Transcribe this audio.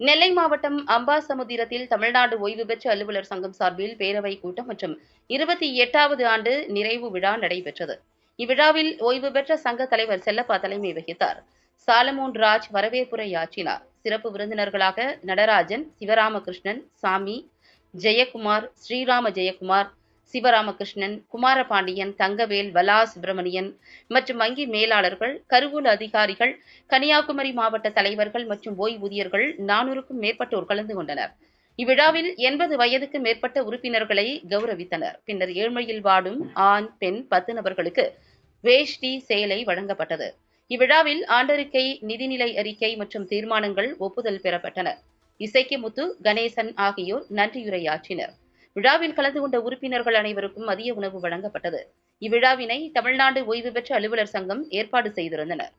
நெல்லை மாவட்டம் அம்பாசமுதிரத்தில் தமிழ்நாடு ஓய்வு பெற்ற அலுவலர் சங்கம் சார்பில் பேரவை கூட்டம் மற்றும் இருபத்தி எட்டாவது ஆண்டு நிறைவு விழா நடைபெற்றது. இவ்விழாவில் ஓய்வு பெற்ற சங்க தலைவர் செல்லப்பா தலைமை வகித்தார். சாலமோன் ராஜ் வரவேற்புரை ஆற்றினார். சிறப்பு விருந்தினர்களாக நடராஜன் சிவராமகிருஷ்ணன் சாமி ஜெயக்குமார் ஸ்ரீராம ஜெயக்குமார் சிவராமகிருஷ்ணன் குமாரபாண்டியன் தங்கவேல் வலா சுப்பிரமணியன் மற்றும் வங்கி மேலாளர்கள் கருவூல அதிகாரிகள் கன்னியாகுமரி மாவட்ட தலைவர்கள் மற்றும் ஓய்வூதியர்கள் நானூறுக்கும் மேற்பட்டோர் கலந்து கொண்டனர். இவ்விழாவில் எண்பது வயதுக்கு மேற்பட்ட உறுப்பினர்களை கௌரவித்தனர். பின்னர் ஏழ்மையில் வாடும் ஆண் பெண் பத்து நபர்களுக்கு வேஷ்டி சேலை வழங்கப்பட்டது. இவ்விழாவில் ஆண்டறிக்கை நிதிநிலை அறிக்கை மற்றும் தீர்மானங்கள் ஒப்புதல் பெறப்பட்டன. இசைக்கு முத்து கணேசன் ஆகியோர் நன்றியுரையாற்றினர். விழாவில் கலந்து கொண்ட உறுப்பினர்கள் அனைவருக்கும் மதிய உணவு வழங்கப்பட்டது. இவ்விழாவினை தமிழ்நாடு ஓய்வு பெற்ற அலுவலர் சங்கம் ஏற்பாடு செய்திருந்தனர்.